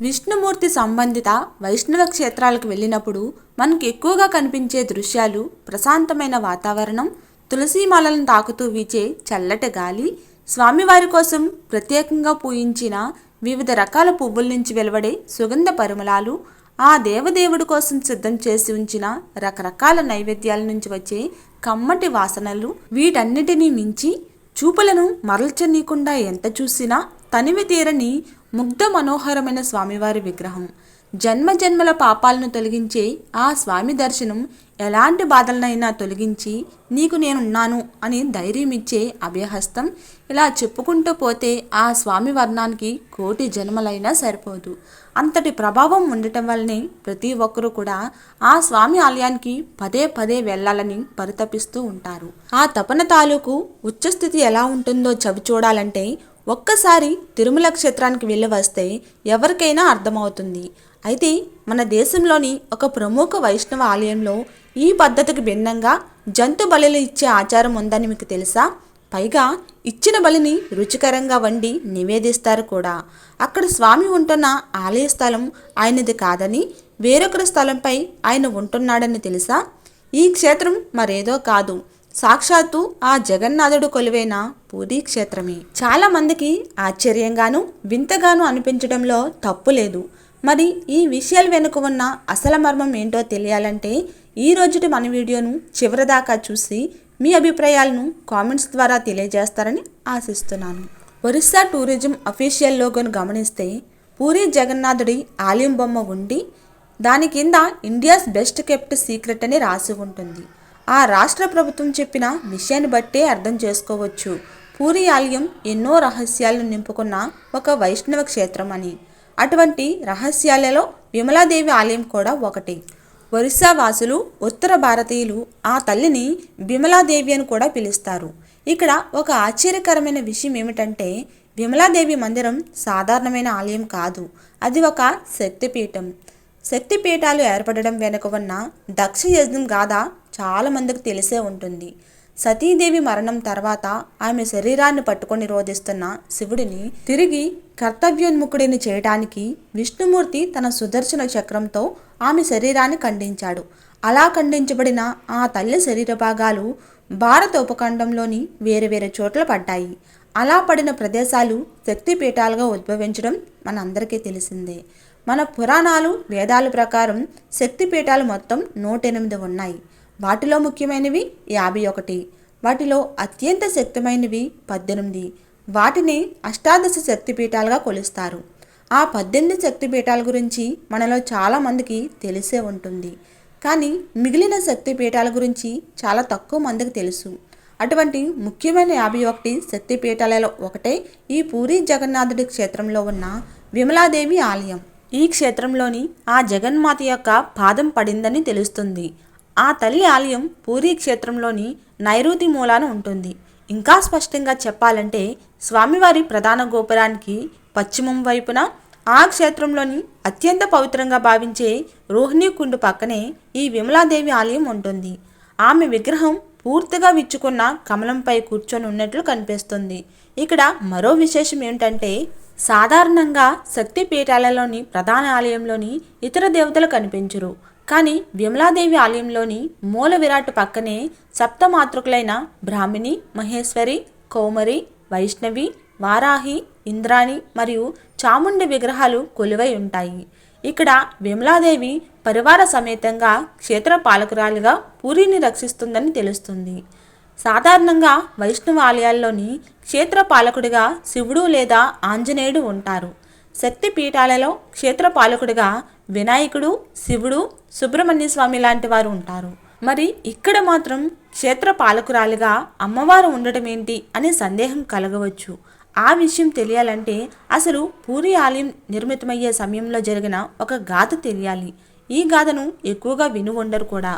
విష్ణుమూర్తి సంబంధిత వైష్ణవ క్షేత్రాలకు వెళ్ళినప్పుడు మనకు ఎక్కువగా కనిపించే దృశ్యాలు ప్రశాంతమైన వాతావరణం తులసీమాలను తాకుతూ వీచే చల్లటి గాలి స్వామివారి కోసం ప్రత్యేకంగా పూయించిన వివిధ రకాల పువ్వుల నుంచి వెలువడే సుగంధ పరిమళాలు ఆ దేవదేవుడి కోసం సిద్ధం చేసి ఉంచిన రకరకాల నైవేద్యాల నుంచి వచ్చే కమ్మటి వాసనలు వీటన్నిటినీ మించి చూపులను మరల్చనీయకుండా ఎంత చూసినా తనివి తీరని ముగ్ధ మనోహరమైన స్వామివారి విగ్రహం. జన్మ జన్మల పాపాలను తొలగించే ఆ స్వామి దర్శనం ఎలాంటి బాధలనైనా తొలగించి నీకు నేనున్నాను అని ధైర్యం ఇచ్చే అభయహస్తం ఇలా చెప్పుకుంటూ పోతే ఆ స్వామి వర్ణానికి కోటి జన్మలైనా సరిపోదు. అంతటి ప్రభావం ఉండటం వల్లనే ప్రతి ఒక్కరూ కూడా ఆ స్వామి ఆలయానికి పదే పదే వెళ్ళాలని పరితపిస్తూ ఉంటారు. ఆ తపన తాలూకు ఉచ్చస్థితి ఎలా ఉంటుందో చవి చూడాలంటే ఒక్కసారి తిరుమల క్షేత్రానికి వెళ్ళి వస్తే ఎవరికైనా అర్థమవుతుంది. అయితే మన దేశంలోని ఒక ప్రముఖ వైష్ణవ ఆలయంలో ఈ పద్ధతికి భిన్నంగా జంతు బలులు ఇచ్చే ఆచారం ఉందని మీకు తెలుసా? పైగా ఇచ్చిన బలిని రుచికరంగా వండి నివేదిస్తారు కూడా. అక్కడ స్వామి ఉంటున్న ఆలయ స్థలం ఆయనది కాదని వేరొకరి స్థలంపై ఆయన ఉంటున్నాడని తెలుసా? ఈ క్షేత్రం మరేదో కాదు. సాక్షాత్తు ఆ జగన్నాథుడు కొలువైన పూరీ క్షేత్రమే. చాలా మందికి ఆశ్చర్యంగాను వింతగాను అనిపించడంలో తప్పు లేదు. మరి ఈ విషయాల వెనుక ఉన్న అసలు మర్మం ఏంటో తెలియాలంటే ఈ రోజుటి మన వీడియోను చివరిదాకా చూసి మీ అభిప్రాయాలను కామెంట్స్ ద్వారా తెలియజేస్తారని ఆశిస్తున్నాను. ఒరిస్సా టూరిజం అఫీషియల్ లోగోను గమనిస్తే పూరి జగన్నాథుడి ఆలయం బొమ్మ ఉండి దాని కింద ఇండియాస్ బెస్ట్ కెప్ట్ సీక్రెట్ అని రాసి ఉంటుంది. ఆ రాష్ట్ర ప్రభుత్వం చెప్పిన విషయాన్ని బట్టే అర్థం చేసుకోవచ్చు. పూరి ఆలయం ఎన్నో రహస్యాలను నింపుకున్న ఒక వైష్ణవ క్షేత్రం అని. అటువంటి రహస్యాలలో విమలాదేవి ఆలయం కూడా ఒకటి. ఒరిస్సా వాసులు ఉత్తర భారతీయులు ఆ తల్లిని విమలాదేవి అని కూడా పిలుస్తారు. ఇక్కడ ఒక ఆశ్చర్యకరమైన విషయం ఏమిటంటే విమలాదేవి మందిరం సాధారణమైన ఆలయం కాదు. అది ఒక శక్తిపీఠం. శక్తిపీఠాలు ఏర్పడడం వెనుక ఉన్న దక్ష యజ్ఞం గాథ చాలామందికి తెలిసే ఉంటుంది. సతీదేవి మరణం తర్వాత ఆమె శరీరాన్ని పట్టుకొని రోధిస్తున్న శివుడిని తిరిగి కర్తవ్యోన్ముఖుడిని చేయటానికి విష్ణుమూర్తి తన సుదర్శన చక్రంతో ఆమె శరీరాన్ని ఖండించాడు. అలా ఖండించబడిన ఆ తల్లి శరీర భాగాలు భారత ఉపఖండంలోని వేరు వేరు చోట్ల పడ్డాయి. అలా పడిన ప్రదేశాలు శక్తిపీఠాలుగా ఉద్భవించడం మనందరికీ తెలిసిందే. మన పురాణాలు వేదాల ప్రకారం శక్తిపీఠాలు మొత్తం నూట ఎనిమిది ఉన్నాయి. వాటిలో ముఖ్యమైనవి యాభై ఒకటి వాటిలో అత్యంత శక్తిమైనవి పద్దెనిమిది. వాటిని అష్టాదశ శక్తిపీఠాలుగా కొలుస్తారు. ఆ పద్దెనిమిది శక్తిపీఠాల గురించి మనలో చాలామందికి తెలిసే ఉంటుంది. కానీ మిగిలిన శక్తిపీఠాల గురించి చాలా తక్కువ మందికి తెలుసు. అటువంటి ముఖ్యమైన యాభై ఒకటి శక్తిపీఠాలలో ఒకటే ఈ పూరి జగన్నాథుడి క్షేత్రంలో ఉన్న విమలాదేవి ఆలయం. ఈ క్షేత్రంలోని ఆ జగన్మాత యొక్క పాదం పడిందని తెలుస్తుంది. ఆ తల్లి ఆలయం పూరీ క్షేత్రంలోని నైరుతి మూలాన ఉంటుంది. ఇంకా స్పష్టంగా చెప్పాలంటే స్వామివారి ప్రధాన గోపురానికి పశ్చిమం వైపున ఆ క్షేత్రంలోని అత్యంత పవిత్రంగా భావించే రోహిణి కుండు పక్కనే ఈ విమలాదేవి ఆలయం ఉంటుంది. ఆమె విగ్రహం పూర్తిగా విచ్చుకున్న కమలంపై కూర్చొని ఉన్నట్లు కనిపిస్తుంది. ఇక్కడ మరో విశేషం ఏమిటంటే సాధారణంగా శక్తి పీఠాలలోని ప్రధాన ఆలయంలోని ఇతర దేవతలు కనిపించరు. కానీ విమలాదేవి ఆలయంలోని మూల విరాట్ పక్కనే సప్తమాతృకులైన బ్రాహ్మిణి మహేశ్వరి కౌమరి వైష్ణవి వారాహి ఇంద్రాణి మరియు చాముండి విగ్రహాలు కొలువై ఉంటాయి. ఇక్కడ విమలాదేవి పరివార సమేతంగా క్షేత్ర పాలకురాలుగా పూరిని రక్షిస్తుందని తెలుస్తుంది. సాధారణంగా వైష్ణవ ఆలయాల్లోని క్షేత్ర పాలకుడిగా శివుడు లేదా ఆంజనేయుడు ఉంటారు. శక్తి పీఠాలలో క్షేత్ర పాలకుడిగా వినాయకుడు శివుడు సుబ్రహ్మణ్య స్వామి లాంటి వారు ఉంటారు. మరి ఇక్కడ మాత్రం క్షేత్ర పాలకురాలిగా అమ్మవారు ఉండటం ఏంటి అనే సందేహం కలగవచ్చు. ఆ విషయం తెలియాలంటే అసలు పూరి ఆలయం నిర్మితమయ్యే సమయంలో జరిగిన ఒక గాథ తెలియాలి. ఈ గాథను ఎక్కువగా విని ఉండరు కూడా.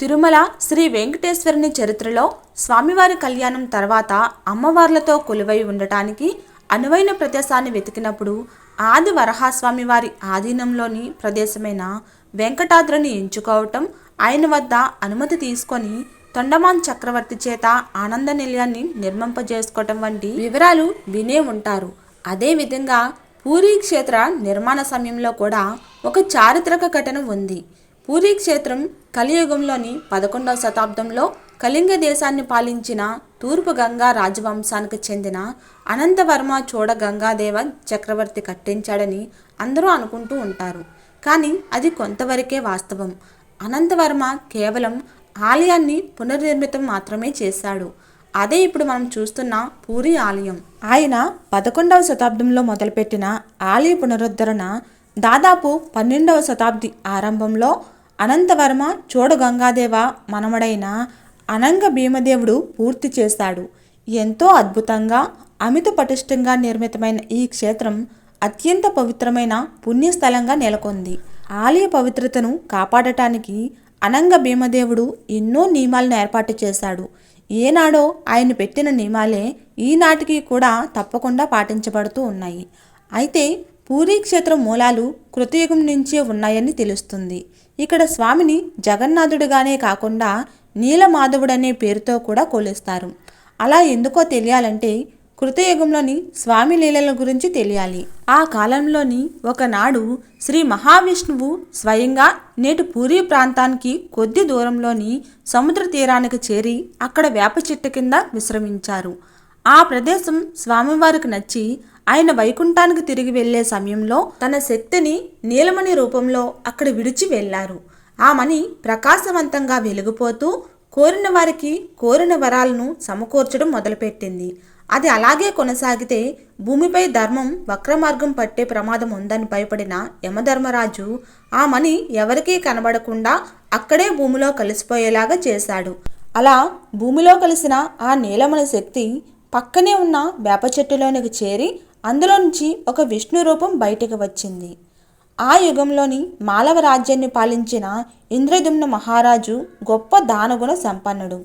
తిరుమల శ్రీ వెంకటేశ్వరుని చరిత్రలో స్వామివారి కళ్యాణం తర్వాత అమ్మవార్లతో కొలువై ఉండటానికి అనువైన ప్రదేశాన్ని వెతికినప్పుడు ఆది వరహాస్వామి వారి ఆధీనంలోని ప్రదేశమైన వెంకటాద్రిని ఎంచుకోవటం ఆయన వద్ద అనుమతి తీసుకొని తొండమాన్ చక్రవర్తి చేత ఆనంద నిలయాన్ని నిర్మింపజేసుకోవటం వంటి వివరాలు వినే ఉంటారు. అదేవిధంగా పూరీ క్షేత్ర నిర్మాణ సమయంలో కూడా ఒక చారిత్రక ఘటన ఉంది. పూరీ క్షేత్రం కలియుగంలోని పదకొండవ శతాబ్దంలో కళింగ దేశాన్ని పాలించిన తూర్పు గంగా రాజవంశానికి చెందిన అనంతవర్మ చోడ గంగాదేవ చక్రవర్తి కట్టించాడని అందరూ అనుకుంటూ ఉంటారు. కానీ అది కొంతవరకే వాస్తవం. అనంతవర్మ కేవలం ఆలయాన్ని పునర్నిర్మితం మాత్రమే చేశాడు. అదే ఇప్పుడు మనం చూస్తున్న పూరి ఆలయం. ఆయన పదకొండవ శతాబ్దంలో మొదలుపెట్టిన ఆలయ పునరుద్ధరణ దాదాపు పన్నెండవ శతాబ్ది ఆరంభంలో అనంతవర్మ చోడు గంగాదేవ మనమడైన అనంగ భీమదేవుడు పూర్తి చేశాడు. ఎంతో అద్భుతంగా అమిత పటిష్టంగా నిర్మితమైన ఈ క్షేత్రం అత్యంత పవిత్రమైన పుణ్యస్థలంగా నెలకొంది. ఆలయ పవిత్రతను కాపాడటానికి అనంగ భీమదేవుడు ఎన్నో నియమాలను ఏర్పాటు చేశాడు. ఏనాడో ఆయన పెట్టిన నియమాలే ఈనాటికి కూడా తప్పకుండా పాటించబడుతూ ఉన్నాయి. అయితే పూరీ క్షేత్రం మూలాలు కృతయుగం నుంచే ఉన్నాయని తెలుస్తుంది. ఇక్కడ స్వామిని జగన్నాథుడిగానే కాకుండా నీలమాధవుడనే పేరుతో కూడా కొలుస్తారు. అలా ఎందుకో తెలియాలంటే కృతయుగంలోని స్వామి లీలల గురించి తెలియాలి. ఆ కాలంలోని ఒకనాడు శ్రీ మహావిష్ణువు స్వయంగా నేటి పూరీ ప్రాంతానికి కొద్ది దూరంలోని సముద్ర తీరానికి చేరి అక్కడ వేప చెట్టు కింద విశ్రమించారు. ఆ ప్రదేశం స్వామివారికి నచ్చి ఆయన వైకుంఠానికి తిరిగి వెళ్ళే సమయంలో తన శక్తిని నీలమణి రూపంలో అక్కడ విడిచి వెళ్ళారు ఆ మణి ప్రకాశవంతంగా వెలిగిపోతూ కోరిన వారికి కోరిన వరాలను సమకూర్చడం మొదలుపెట్టింది. అది అలాగే కొనసాగితే భూమిపై ధర్మం వక్రమార్గం పట్టే ప్రమాదం ఉందని భయపడిన యమధర్మరాజు ఆ మణి ఎవరికీ కనబడకుండా అక్కడే భూమిలో కలిసిపోయేలాగా చేశాడు. అలా భూమిలో కలిసిన ఆ నీలమణి శక్తి పక్కనే ఉన్న వేప చెట్టులోనికి చేరి అందులో నుంచి ఒక విష్ణు రూపం బయటికి వచ్చింది. ఆ యుగంలోని మాలవ రాజ్యాన్ని పాలించిన ఇంద్రదుమ్న మహారాజు గొప్ప దానగుణ సంపన్నుడు.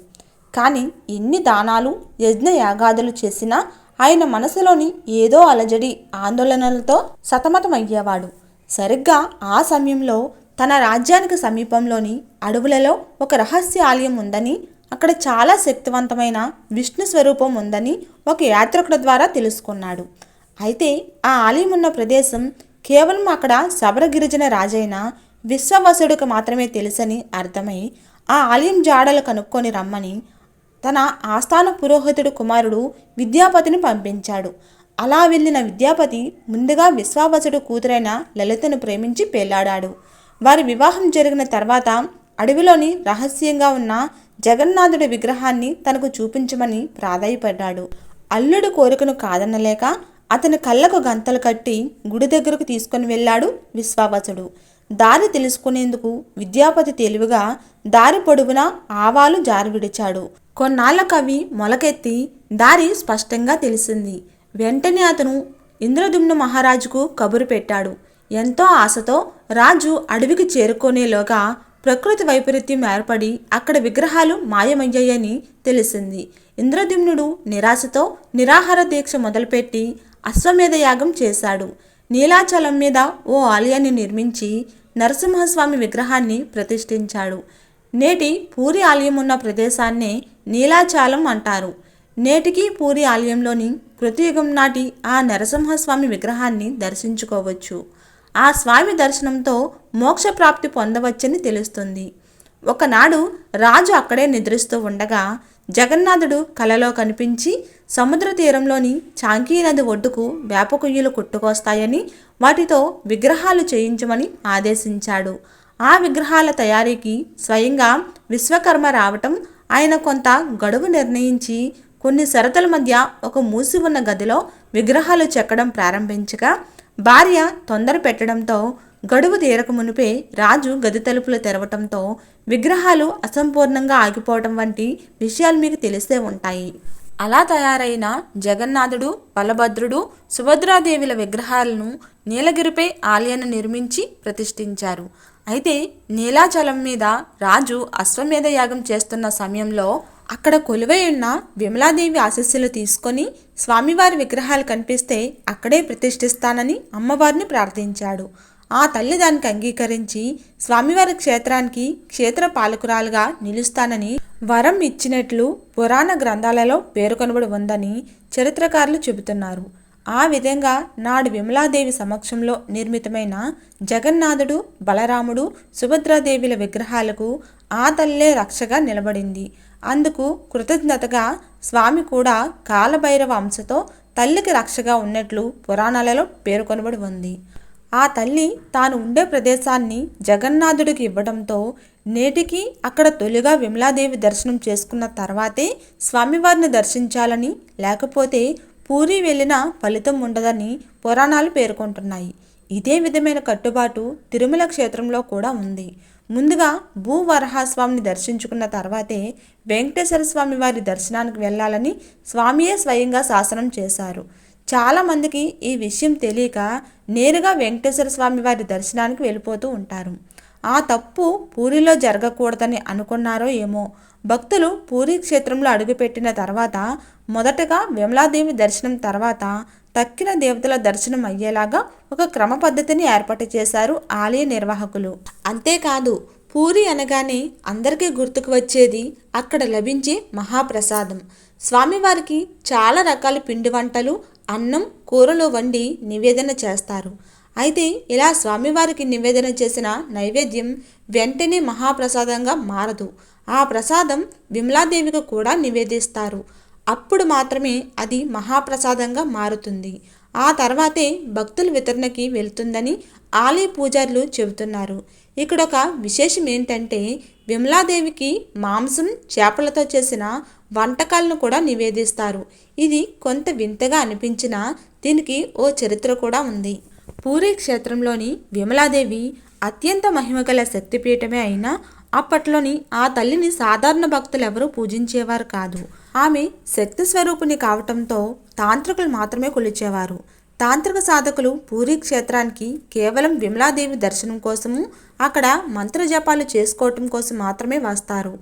కానీ ఎన్ని దానాలు యజ్ఞయాగాదులు చేసినా ఆయన మనసులోని ఏదో అలజడి ఆందోళనలతో సతమతమయ్యేవాడు. సరిగ్గా ఆ సమయంలో తన రాజ్యానికి సమీపంలోని అడవులలో ఒక రహస్య ఆలయం ఉందని అక్కడ చాలా శక్తివంతమైన విష్ణు స్వరూపం ఉందని ఒక యాత్రికుడి ద్వారా తెలుసుకున్నాడు. అయితే ఆ ఆలయం ఉన్న ప్రదేశం కేవలం అక్కడ శబర గిరిజన రాజైన విశ్వవసుడికి మాత్రమే తెలుసని అర్థమై ఆ ఆలయం జాడలు కనుక్కొని రమ్మని తన ఆస్థాన పురోహితుడు కుమారుడు విద్యాపతిని పంపించాడు. అలా వెళ్ళిన విద్యాపతి ముందుగా విశ్వావసుడు కూతురైన లలితను ప్రేమించి పెళ్ళాడాడు. వారి వివాహం జరిగిన తర్వాత అడవిలోని రహస్యంగా ఉన్న జగన్నాథుడి విగ్రహాన్ని తనకు చూపించమని ప్రాధాయపడ్డాడు. అల్లుడు కోరికను కాదనలేక అతని కళ్ళకు గంతలు కట్టి గుడి దగ్గరకు తీసుకొని వెళ్ళాడు విశ్వావసుడు. దారి తెలుసుకునేందుకు విద్యాపతి తెలివిగా దారి పొడవునా ఆవాలు జారి విడిచాడు. కొన్నాళ్ళ కవి మొలకెత్తి దారి స్పష్టంగా తెలిసింది. వెంటనే అతను ఇంద్రదుమ్ను మహారాజుకు కబురు పెట్టాడు. ఎంతో ఆశతో రాజు అడవికి చేరుకునేలోగా ప్రకృతి వైపరీత్యం ఏర్పడి అక్కడ విగ్రహాలు మాయమయ్యాయని తెలిసింది. ఇంద్రద్యుమ్నుడు నిరాశతో నిరాహార దీక్ష మొదలుపెట్టి అశ్వమేధ యాగం చేశాడు. నీలాచలం మీద ఓ ఆలయాన్ని నిర్మించి నరసింహస్వామి విగ్రహాన్ని ప్రతిష్ఠించాడు. నేటి పూరి ఆలయం ఉన్న ప్రదేశాన్నే నీలాచలం అంటారు. నేటికి పూరి ఆలయంలోని కృతయుగం నాటి ఆ నరసింహస్వామి విగ్రహాన్ని దర్శించుకోవచ్చు. ఆ స్వామి దర్శనంతో మోక్షప్రాప్తి పొందవచ్చని తెలుస్తుంది. ఒకనాడు రాజు అక్కడే నిద్రిస్తూ ఉండగా జగన్నాథుడు కలలో కనిపించి సముద్ర తీరంలోని చాంకీ నది ఒడ్డుకు వేపకుయ్యలు కొట్టుకొస్తాయని వాటితో విగ్రహాలు చేయించమని ఆదేశించాడు. ఆ విగ్రహాల తయారీకి స్వయంగా విశ్వకర్మ రావటం ఆయన కొంత గడువు నిర్ణయించి కొన్ని షరతుల మధ్య ఒక మూసి ఉన్న గదిలో విగ్రహాలు చెక్కడం ప్రారంభించగా భార్య తొందర పెట్టడంతో గడువు తీరక మునిపే రాజు గది తలుపులు తెరవటంతో విగ్రహాలు అసంపూర్ణంగా ఆగిపోవటం వంటి విషయాలు మీకు తెలిసే ఉంటాయి. అలా తయారైన జగన్నాథుడు బలభద్రుడు సుభద్రాదేవిల విగ్రహాలను నీలగిరిపై ఆలయాన్ని నిర్మించి ప్రతిష్ఠించారు. అయితే నీలాచలం మీద రాజు అశ్వమేధ యాగం చేస్తున్న సమయంలో అక్కడ కొలువై ఉన్న విమలాదేవి ఆశస్సులు తీసుకొని స్వామివారి విగ్రహాలు కనిపిస్తే అక్కడే ప్రతిష్ఠిస్తానని అమ్మవారిని ప్రార్థించాడు. ఆ తల్లి దానికి అంగీకరించి స్వామివారి క్షేత్రానికి క్షేత్ర పాలకురాలుగా నిలుస్తానని వరం ఇచ్చినట్లు పురాణ గ్రంథాలలో పేర్కొనబడి ఉందని చరిత్రకారులు చెబుతున్నారు. ఆ విధంగా నాడు విమలాదేవి సమక్షంలో నిర్మితమైన జగన్నాథుడు బలరాముడు సుభద్రాదేవిల విగ్రహాలకు ఆ తల్లే రక్షగా నిలబడింది. అందుకు కృతజ్ఞతగా స్వామి కూడా కాలభైరవ అంశతో తల్లికి రక్షగా ఉన్నట్లు పురాణాలలో పేర్కొనబడి ఉంది. ఆ తల్లి తాను ఉండే ప్రదేశాన్ని జగన్నాథుడికి ఇవ్వడంతో నేటికి అక్కడ తొలిగా విమలాదేవి దర్శనం చేసుకున్న తర్వాతే స్వామివారిని దర్శించాలని లేకపోతే పూరి వెళ్ళిన ఫలితం ఉండదని పురాణాలు పేర్కొంటున్నాయి. ఇదే విధమైన కట్టుబాటు తిరుమల క్షేత్రంలో కూడా ఉంది. ముందుగా భూవరహాస్వామిని దర్శించుకున్న తర్వాతే వెంకటేశ్వర స్వామి వారి దర్శనానికి వెళ్ళాలని స్వామియే స్వయంగా శాసనం చేశారు. చాలామందికి ఈ విషయం తెలియక నేరుగా వెంకటేశ్వర స్వామి వారి దర్శనానికి వెళ్ళిపోతూ ఉంటారు. ఆ తప్పు పూరిలో జరగకూడదని అనుకున్నారో ఏమో. భక్తులు పూరి క్షేత్రంలో అడుగుపెట్టిన తర్వాత మొదటగా విమలాదేవి దర్శనం తర్వాత తక్కిన దేవతల దర్శనం అయ్యేలాగా ఒక క్రమ పద్ధతిని ఏర్పాటు చేశారు ఆలయ నిర్వాహకులు. అంతేకాదు పూరి అనగానే అందరికీ గుర్తుకు వచ్చేది అక్కడ లభించే మహాప్రసాదం. స్వామివారికి చాలా రకాల పిండి వంటలు అన్నం కూరలు వండి నివేదన చేస్తారు. అయితే ఇలా స్వామివారికి నివేదన చేసిన నైవేద్యం వెంటనే మహాప్రసాదంగా మారదు. ఆ ప్రసాదం విమలాదేవికి కూడా నివేదిస్తారు. అప్పుడు మాత్రమే అది మహాప్రసాదంగా మారుతుంది. ఆ తర్వాతే భక్తుల వితరణకి వెళ్తుందని ఆలయ పూజారులు చెబుతున్నారు. ఇక్కడ ఒక విశేషం ఏంటంటే విమలాదేవికి మాంసం చేపలతో చేసిన వంటకాలను కూడా నివేదిస్తారు. ఇది కొంత వింతగా అనిపించినా దీనికి ఓ చరిత్ర కూడా ఉంది. పూరి క్షేత్రంలోని విమలాదేవి అత్యంత మహిమగల శక్తిపీఠమే అయినా అప్పట్లోని ఆ తల్లిని సాధారణ భక్తులు ఎవరూ పూజించేవారు కాదు. ఆమె శక్తి స్వరూపిణి కావటంతో తాంత్రికులు మాత్రమే కొలిచేవారు. తాంత్రిక సాధకులు పూరి క్షేత్రానికి కేవలం విమలాదేవి దర్శనం కోసము అక్కడ మంత్రజపాలు చేసుకోవటం కోసం మాత్రమే వస్తారు.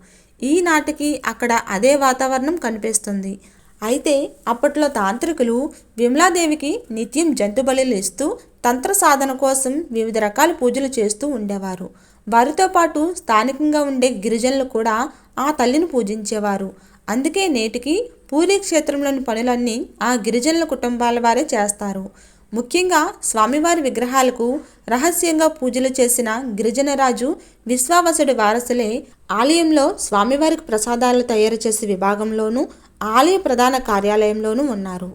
ఈనాటికి అక్కడ అదే వాతావరణం కనిపిస్తుంది. అయితే అప్పట్లో తాంత్రికులు విమలాదేవికి నిత్యం జంతు ఇస్తూ తంత్ర సాధన కోసం వివిధ రకాల పూజలు చేస్తూ ఉండేవారు. వారితో పాటు స్థానికంగా ఉండే గిరిజనులు కూడా ఆ తల్లిని పూజించేవారు. అందుకే నేటికి పూరీ క్షేత్రంలోని పనులన్నీ ఆ గిరిజనుల కుటుంబాల వారే చేస్తారు. ముఖ్యంగా స్వామివారి విగ్రహాలకు రహస్యంగా పూజలు చేసిన గిరిజనరాజు విశ్వావసుడి వారసులే ఆలయంలో స్వామివారికి ప్రసాదాలు తయారు చేసే విభాగంలోనూ ఆలయ ప్రధాన కార్యాలయంలోనూ ఉన్నారు.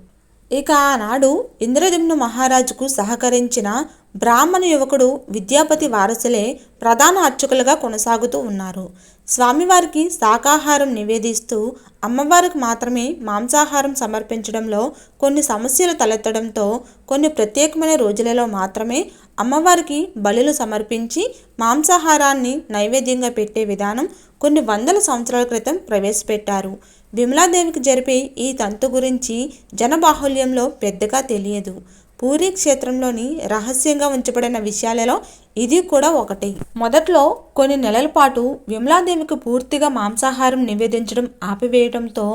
ఇక ఆనాడు ఇంద్రదిమ్ను మహారాజుకు సహకరించిన బ్రాహ్మణ యువకుడు విద్యాపతి వారసులే ప్రధాన అర్చకులుగా కొనసాగుతూ ఉన్నారు. స్వామివారికి శాకాహారం నివేదిస్తూ అమ్మవారికి మాత్రమే మాంసాహారం సమర్పించడంలో కొన్ని సమస్యలు తలెత్తడంతో కొన్ని ప్రత్యేకమైన రోజులలో మాత్రమే అమ్మవారికి బలులు సమర్పించి మాంసాహారాన్ని నైవేద్యంగా పెట్టే విధానం కొన్ని వందల సంవత్సరాల క్రితం ప్రవేశపెట్టారు. విమలాదేవికి జరిపే ఈ తంతు గురించి జనబాహుల్యంలో పెద్దగా తెలియదు. పూరి క్షేత్రంలోని రహస్యంగా ఉంచబడిన విషయాలలో ఇది కూడా ఒకటి. మొదట్లో కొన్ని నెలల పాటు విమలాదేవికి పూర్తిగా మాంసాహారం నివేదించడం ఆపివేయడంతో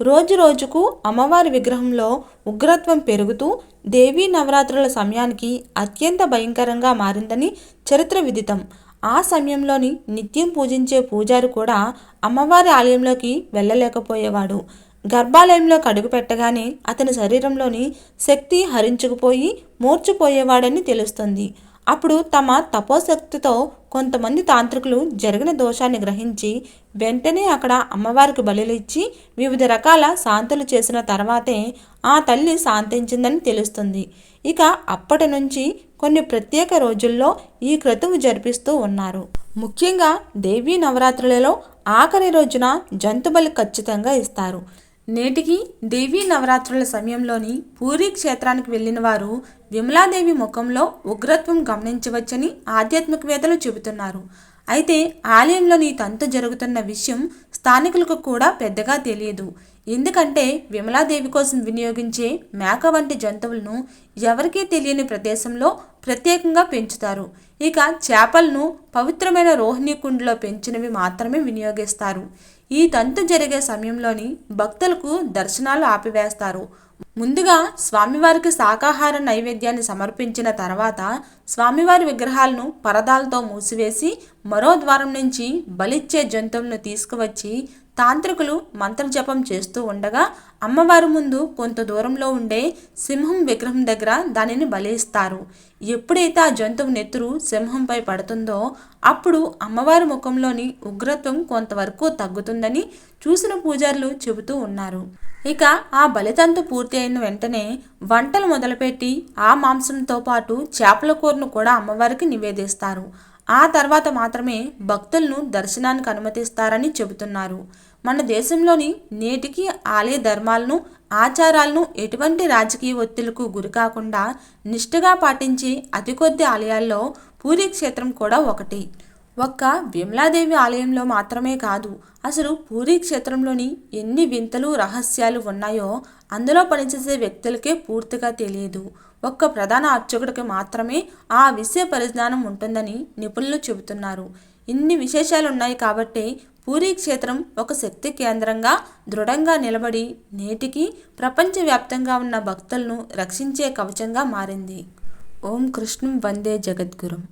రోజు రోజుకు అమ్మవారి విగ్రహంలో ఉగ్రత్వం పెరుగుతూ దేవీ నవరాత్రుల సమయానికి అత్యంత భయంకరంగా మారిందని చరిత్ర విదితం. ఆ సమయంలోని నిత్యం పూజించే పూజారి కూడా అమ్మవారి ఆలయంలోకి వెళ్ళలేకపోయేవాడు. గర్భాలయంలోకి అడుగు పెట్టగానే అతని శరీరంలోని శక్తి హరించుకుపోయి మూర్చిపోయేవాడని తెలుస్తుంది. అప్పుడు తమ తపోశక్తితో కొంతమంది తాంత్రికులు జరిగిన దోషాన్ని గ్రహించి వెంటనే అక్కడ అమ్మవారికి బలులు ఇచ్చి వివిధ రకాల శాంతులు చేసిన తర్వాతే ఆ తల్లి శాంతించిందని తెలుస్తుంది. ఇక అప్పటి నుంచి కొన్ని ప్రత్యేక రోజుల్లో ఈ క్రతువు జరిపిస్తూ ఉన్నారు. ముఖ్యంగా దేవీ నవరాత్రులలో ఆఖరి రోజున జంతుబలి ఖచ్చితంగా ఇస్తారు. నేటికి దేవీ నవరాత్రుల సమయంలోని పూరీ క్షేత్రానికి వెళ్ళిన వారు విమలాదేవి ముఖంలో ఉగ్రత్వం గమనించవచ్చని ఆధ్యాత్మికవేత్తలు చెబుతున్నారు. అయితే ఆలయంలోని తంతు జరుగుతున్న విషయం స్థానికులకు కూడా పెద్దగా తెలియదు. ఎందుకంటే విమలాదేవి కోసం వినియోగించే మేక వంటి జంతువులను ఎవరికీ తెలియని ప్రదేశంలో ప్రత్యేకంగా పెంచుతారు. ఇక చేపలను పవిత్రమైన రోహిణి కుండలో పెంచినవి మాత్రమే వినియోగిస్తారు. ఈ తంతు జరిగే సమయంలోని భక్తులకు దర్శనాలు ఆపివేస్తారు. ముందుగా స్వామివారికి శాకాహార నైవేద్యాన్ని సమర్పించిన తర్వాత స్వామివారి విగ్రహాలను పరదాలతో మూసివేసి మరో ద్వారం నుంచి బలిచ్చే జంతువులను తీసుకువచ్చి తాంత్రికులు మంత్రజపం చేస్తూ ఉండగా అమ్మవారి ముందు కొంత దూరంలో ఉండే సింహం విగ్రహం దగ్గర దానిని బలిస్తారు. ఎప్పుడైతే ఆ జంతువు నెత్తురు సింహంపై పడుతుందో అప్పుడు అమ్మవారి ముఖంలోని ఉగ్రత్వం కొంతవరకు తగ్గుతుందని చూసిన పూజారులు చెబుతూ ఉన్నారు. ఇక ఆ బలితంతు పూర్తి అయిన వెంటనే వంటలు మొదలుపెట్టి ఆ మాంసంతో పాటు చేపల కూరను కూడా అమ్మవారికి నివేదిస్తారు. ఆ తర్వాత మాత్రమే భక్తులను దర్శనానికి అనుమతిస్తారని చెబుతున్నారు. మన దేశంలోని నేటికి ఆలయ ధర్మాలను ఆచారాలను ఎటువంటి రాజకీయ ఒత్తిళ్ళకు గురికాకుండా నిష్ఠగా పాటించే అతి కొద్ది ఆలయాల్లో పూరి క్షేత్రం కూడా ఒకటి. ఒక్క విమలాదేవి ఆలయంలో మాత్రమే కాదు అసలు పూరీ క్షేత్రంలోని ఎన్ని వింతలు రహస్యాలు ఉన్నాయో అందులో పనిచేసే వ్యక్తులకే పూర్తిగా తెలియదు. ఒక్క ప్రధాన అర్చకుడికి మాత్రమే ఆ విషయ పరిజ్ఞానం ఉంటుందని నిపుణులు చెబుతున్నారు. ఇన్ని విశేషాలు ఉన్నాయి కాబట్టి పూరీ క్షేత్రం ఒక శక్తి కేంద్రంగా దృఢంగా నిలబడి నేటికి ప్రపంచవ్యాప్తంగా ఉన్న భక్తులను రక్షించే కవచంగా మారింది. ఓం కృష్ణం వందే జగద్గురం.